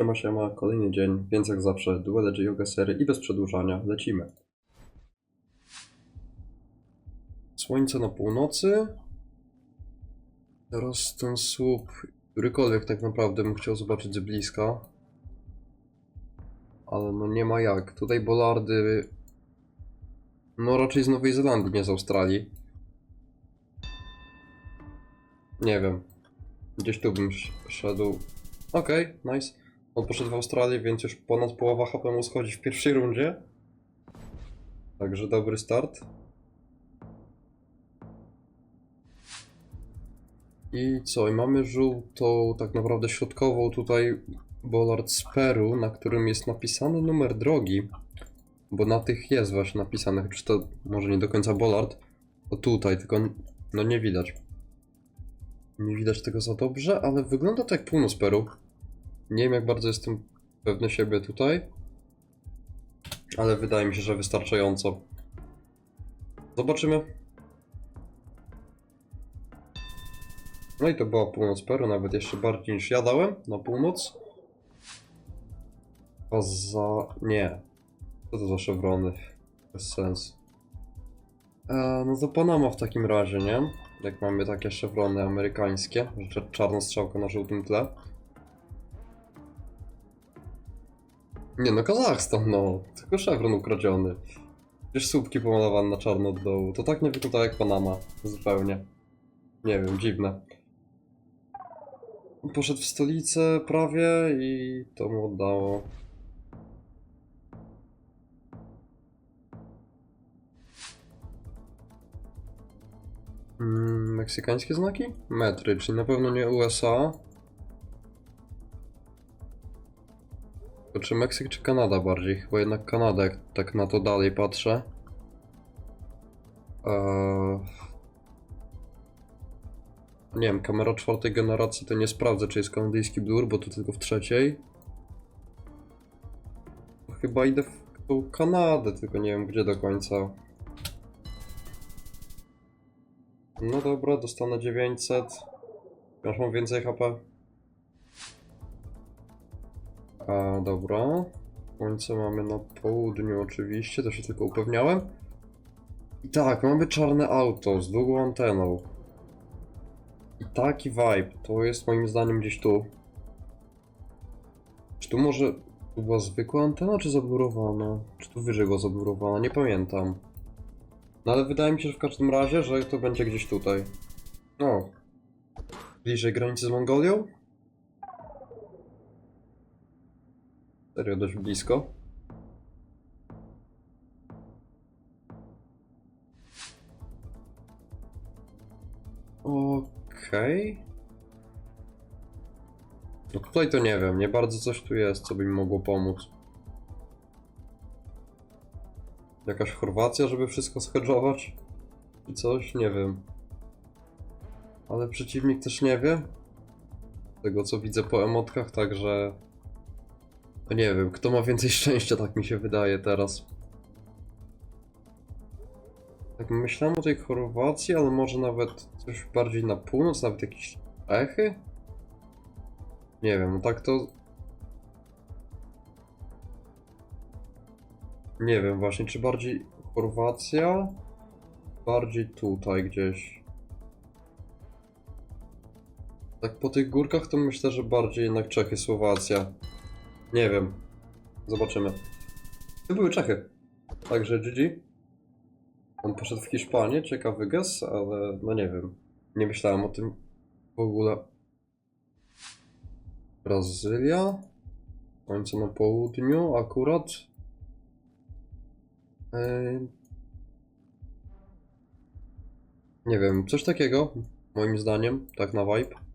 Siema, siema, kolejny dzień, więc jak zawsze, duele yoga sery i bez przedłużania, lecimy. Słońce na północy. Teraz ten słup, którykolwiek tak naprawdę bym chciał zobaczyć z bliska. Ale no nie ma jak. Tutaj bolardy... No raczej z Nowej Zelandii, nie z Australii. Nie wiem. Gdzieś tu bym sz- szedł. Okej, nice. On poszedł w Australię, więc już ponad połowa HP mu schodzi w pierwszej rundzie. Także dobry start. I co? I mamy żółtą, tak naprawdę środkową tutaj Bollard z Peru, na którym jest napisany numer drogi. Bo na tych jest właśnie napisane, czy to może nie do końca Bollard. To tutaj, tylko no nie widać. Nie widać tego za dobrze, ale wygląda to jak północ Peru. Nie wiem jak bardzo jestem pewny siebie tutaj. Ale wydaje mi się, że wystarczająco. Zobaczymy. No i to była północ Peru, nawet jeszcze bardziej niż ja dałem na północ. Za... nie. Co to za szewrony? Bez sensu. E, no to Panama w takim razie, nie? Jak mamy takie szewrony amerykańskie, czarna strzałka na żółtym tle. Nie no, Kazachstan, no. Tylko szewron ukradziony. Przecież słupki pomalowane na czarno od dołu. To tak nie wygląda jak Panama. Zupełnie. Nie wiem, dziwne. Poszedł w stolicę prawie i to mu oddało. Mm, meksykańskie znaki? Metry, czyli na pewno nie USA. Czy Meksyk, czy Kanada bardziej? Chyba jednak Kanada, jak tak na to dalej patrzę. Eee... Nie wiem, kamera czwartej generacji to nie sprawdzę, czy jest kanadyjski blur, bo to tylko w trzeciej. Chyba idę w tą Kanadę, tylko nie wiem gdzie do końca. No dobra, dostanę 900. Już mam więcej HP. A, dobra. Słońce mamy na południu oczywiście, to się tylko upewniałem. I tak, mamy czarne auto z długą anteną. I taki vibe, to jest moim zdaniem gdzieś tu. Czy tu może była zwykła antena, czy zablurowana? Czy tu wyżej była zablurowana? Nie pamiętam. No ale wydaje mi się, że w każdym razie, że to będzie gdzieś tutaj. O. Bliżej granicy z Mongolią? Serio, dość blisko. Okej. No tutaj to nie wiem, nie bardzo coś tu jest, co by mi mogło pomóc. Jakaś Chorwacja, żeby wszystko schedżować? Czy coś? Nie wiem. Ale przeciwnik też nie wie. Z Tego co widzę po emotkach, także... No nie wiem, kto ma więcej szczęścia, tak mi się wydaje teraz. Tak myślałem o tej Chorwacji, ale może nawet coś bardziej na północ, nawet jakieś Czechy? Nie wiem, no tak to... Nie wiem właśnie, czy bardziej Chorwacja? Bardziej tutaj gdzieś. Tak po tych górkach to myślę, że bardziej jednak Czechy, Słowacja. Nie wiem. Zobaczymy. To były Czechy. Także GG. On poszedł w Hiszpanię, ciekawy gest, ale no nie wiem. Nie myślałem o tym w ogóle. Brazylia. Słońce na południu akurat. Ej. Nie wiem, coś takiego, moim zdaniem, tak na vibe.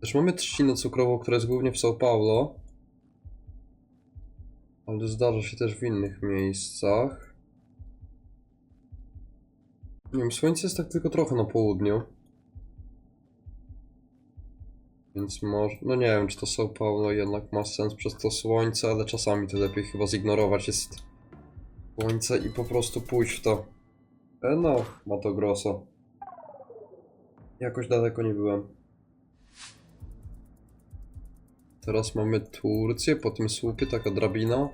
Też mamy trzcinę cukrową, która jest głównie w São Paulo. Ale zdarza się też w innych miejscach. Nie wiem, słońce jest tak tylko trochę na południu. Więc może, no nie wiem, czy to São Paulo jednak ma sens przez to słońce, ale czasami to lepiej chyba zignorować jest słońce i po prostu pójść w to. E no, Mato Grosso. Jakoś daleko nie byłem. Teraz mamy Turcję, po tym słupie taka drabina.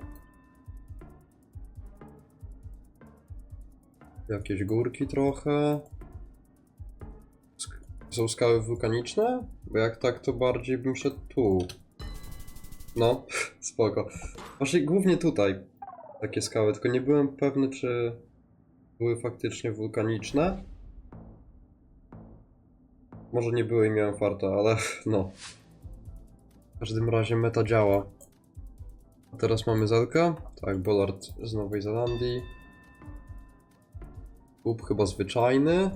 Jakieś górki trochę. Są skały wulkaniczne? Bo jak tak, to bardziej bym szedł tu. No, spoko. Właśnie głównie tutaj takie skały, tylko nie byłem pewny, czy były faktycznie wulkaniczne. Może nie były i miałem farta, ale no. Każdym razie meta działa. A teraz mamy Zelkę. Tak, Bollard z Nowej Zelandii. Kup chyba zwyczajny.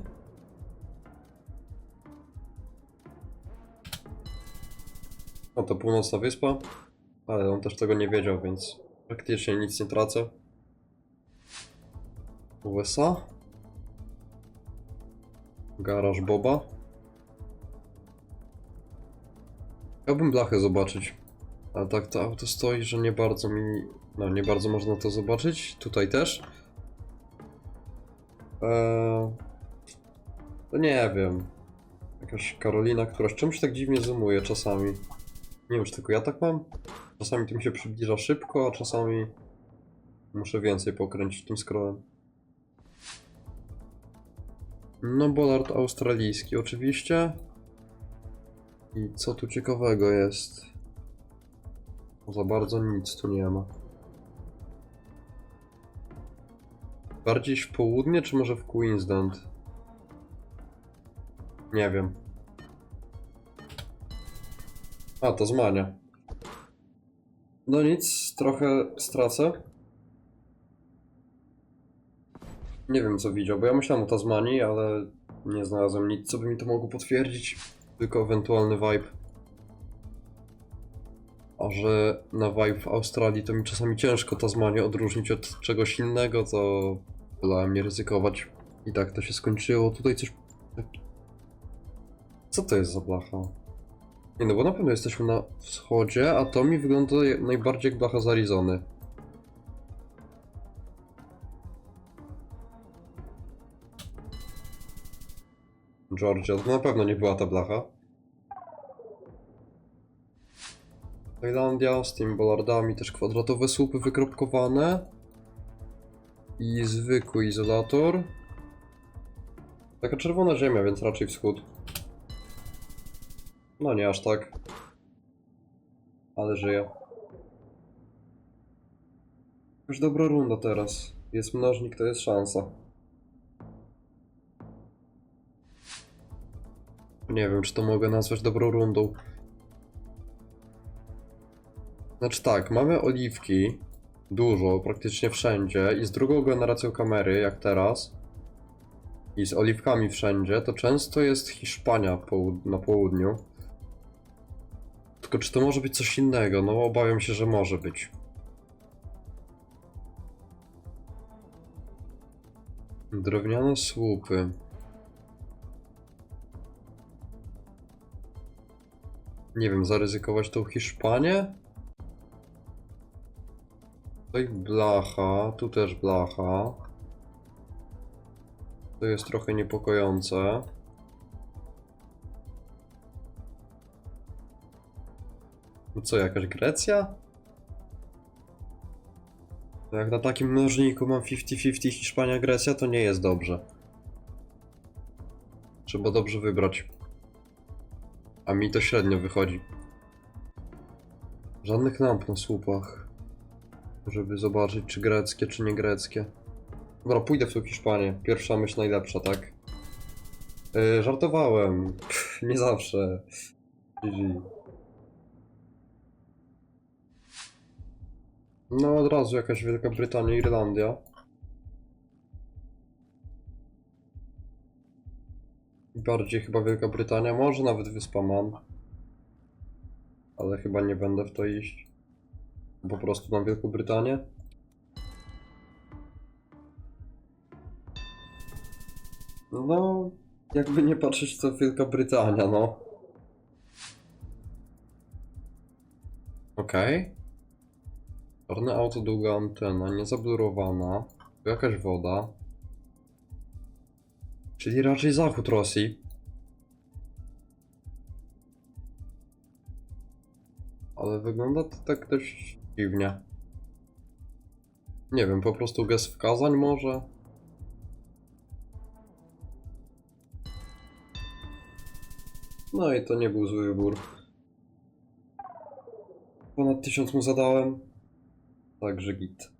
No to północna wyspa. Ale on też tego nie wiedział, więc praktycznie nic nie tracę. USA. Garaż Boba. Chciałbym blachę zobaczyć. Ale tak to auto stoi, że nie bardzo mi... No, nie bardzo można to zobaczyć. Tutaj też. Eee... To nie wiem. Jakaś Karolina, która czymś tak dziwnie zoomuje czasami. Nie wiem, czy tylko ja tak mam? Czasami to mi się przybliża szybko, a czasami muszę więcej pokręcić tym scrollem. No, Bollard australijski oczywiście. I co tu ciekawego jest? Za bardzo nic tu nie ma. Bardziej w południe, czy może w Queensland? Nie wiem. A, Tasmania. No nic, trochę stracę. Nie wiem co widział, bo ja myślałem o Tasmanii, ale nie znalazłem nic, co by mi to mogło potwierdzić. Tylko ewentualny vibe. A że na vibe w Australii to mi czasami ciężko Tasmanię odróżnić od czegoś innego, to wolałem nie ryzykować. I tak to się skończyło. Tutaj coś... Co to jest za blacha? Nie no, bo na pewno jesteśmy na wschodzie, a to mi wygląda najbardziej jak blacha z Arizony. Georgia, to na pewno nie była ta blacha. Tajlandia z tymi bollardami, też kwadratowe słupy wykropkowane. I zwykły izolator. Taka czerwona ziemia, więc raczej wschód. No nie aż tak. Ale żyje. Już dobra runda teraz. Jest mnożnik, to jest szansa. Nie wiem, czy to mogę nazwać dobrą rundą. Znaczy tak, mamy oliwki. Dużo, praktycznie wszędzie. I z drugą generacją kamery, jak teraz. I z oliwkami wszędzie, to często jest Hiszpania połud- na południu. Tylko czy to może być coś innego? No obawiam się, że może być. Drewniane słupy. Nie wiem, zaryzykować tą Hiszpanię? Tutaj blacha, tu też blacha. To jest trochę niepokojące. No co, jakaś Grecja? Jak na takim mnożniku mam 50-50 Hiszpania-Grecja, to nie jest dobrze. Trzeba dobrze wybrać. A mi to średnio wychodzi. Żadnych lamp na słupach. Żeby zobaczyć, czy greckie, czy nie greckie. Dobra, pójdę w tą Hiszpanię. Pierwsza myśl najlepsza, tak? Yy, żartowałem. Pff, nie zawsze. No od razu jakaś Wielka Brytania, Irlandia. Bardziej chyba Wielka Brytania, może nawet Wyspa Man. Ale chyba nie będę w to iść. Po prostu na Wielką Brytanię. No, jakby nie patrzeć, to Wielka Brytania, no. Okej. Czarne auto, długa antena, niezablurowana. Jakaś woda. Czyli raczej zachód Rosji. Ale wygląda to tak dość dziwnie. Nie wiem, po prostu gest wkazań może? No i to nie był zły wybór. Ponad tysiąc mu zadałem. Także git.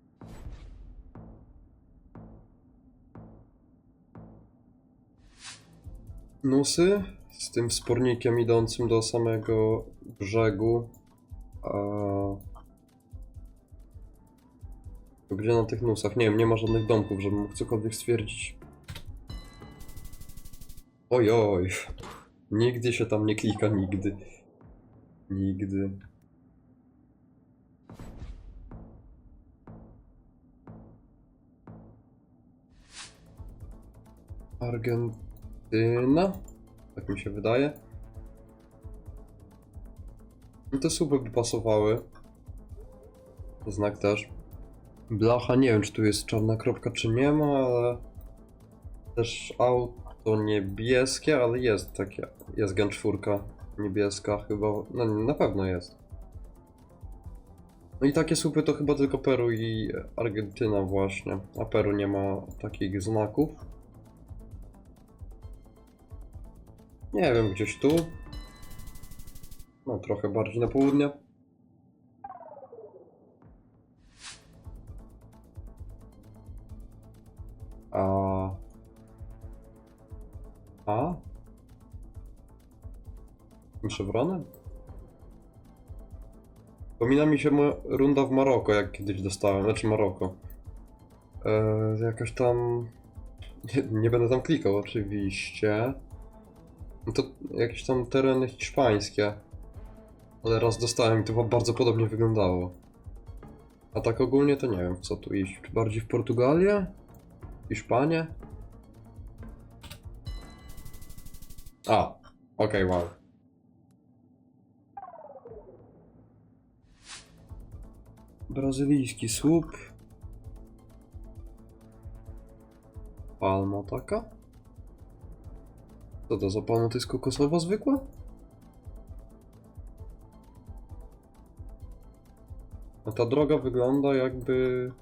Nusy z tym wspornikiem idącym do samego brzegu. A... Gdzie na tych nusach? Nie wiem, nie ma żadnych domków, żebym mógł cokolwiek stwierdzić. Oj, oj. Nigdy się tam nie klika, nigdy. Nigdy. Argentyna? Tak mi się wydaje. No te słupy by pasowały. Znak też. Blacha, nie wiem czy tu jest czarna kropka czy nie ma, ale też auto niebieskie, ale jest takie. Jest Gen 4 niebieska chyba. No na pewno jest. No i takie słupy to chyba tylko Peru i Argentyna właśnie. A Peru nie ma takich znaków. Nie wiem, gdzieś tu. No, trochę bardziej na południe. A. A? Przewrony? Wspomina mi się runda w Maroko, jak kiedyś dostałem, znaczy Maroko. Eee, jakaś tam... Nie, nie będę tam klikał oczywiście. No to jakieś tam tereny hiszpańskie. Ale raz dostałem i to bardzo podobnie wyglądało. A tak ogólnie to nie wiem co tu iść. Czy bardziej w Portugalię? Hiszpanię? A, okej, wow. Brazylijski słup. Palma taka? Co to za palma? To jest kokosowa zwykła? No ta droga wygląda jakby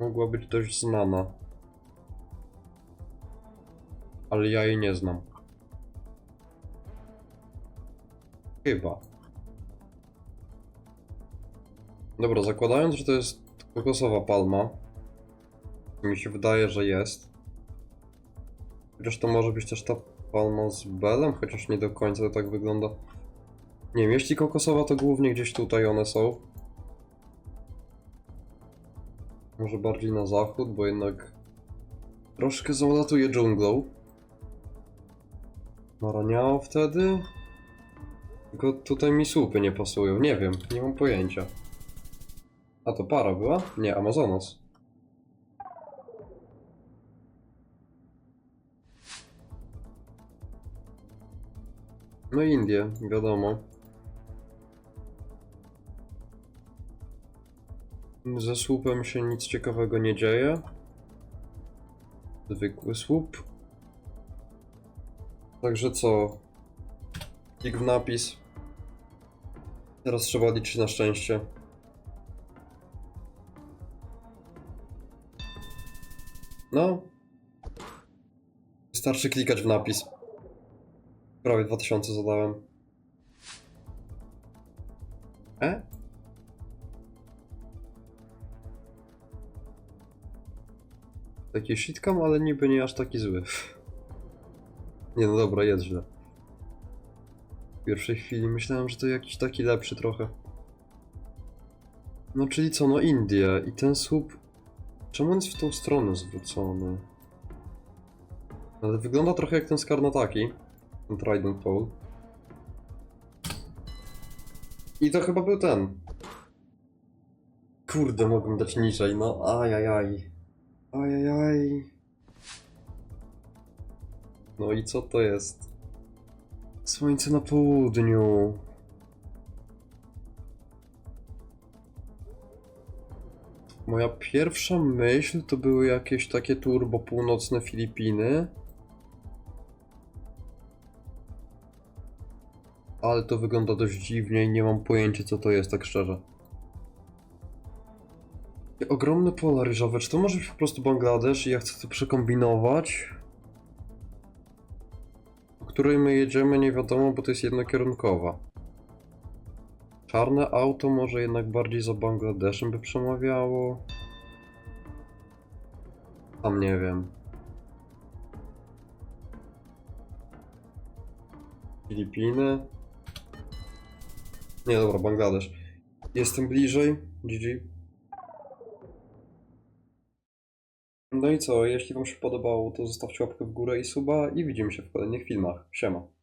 mogła być dość znana. Ale ja jej nie znam. Chyba. Dobra, zakładając, że to jest kokosowa palma. Mi się wydaje, że jest. Chociaż to może być też ta palma z belem, chociaż nie do końca to tak wygląda. Nie wiem, jeśli kokosowa, to głównie gdzieś tutaj one są. Może bardziej na zachód, bo jednak troszkę zalatuje dżunglą. Maraniało wtedy? Tylko tutaj mi słupy nie pasują, nie wiem, nie mam pojęcia. A to para była? Nie, Amazonas. No Indie, wiadomo. Ze słupem się nic ciekawego nie dzieje. Zwykły słup. Także co? Klik w napis. Teraz trzeba liczyć na szczęście. No. Wystarczy klikać w napis. Prawie 2000 zadałem. E? Taki shitkam, ale niby nie aż taki zły. Nie no dobra, jest źle. W pierwszej chwili myślałem, że to jakiś taki lepszy trochę. No czyli co, no Indie i ten słup... Czemu on jest w tą stronę zwrócony? Ale wygląda trochę jak ten z Karnataki. Trident Pole. I to chyba był ten. Kurde, mogłem dać niżej, no ajajaj. Ajajaj. No i co to jest? Słońce na południu. Moja pierwsza myśl to były jakieś takie turbo północne Filipiny. Ale to wygląda dość dziwnie i nie mam pojęcia co to jest, tak szczerze. Ogromne pola ryżowe, czy to może być po prostu Bangladesz i ja chcę to przekombinować? Po której my jedziemy nie wiadomo, bo to jest jednokierunkowa. Czarne auto może jednak bardziej za Bangladeszem by przemawiało. Tam nie wiem. Filipiny. Nie, dobra, Bangladesz. Jestem bliżej. GG. No i co, jeśli wam się podobało, to zostawcie łapkę w górę i suba i widzimy się w kolejnych filmach. Siema.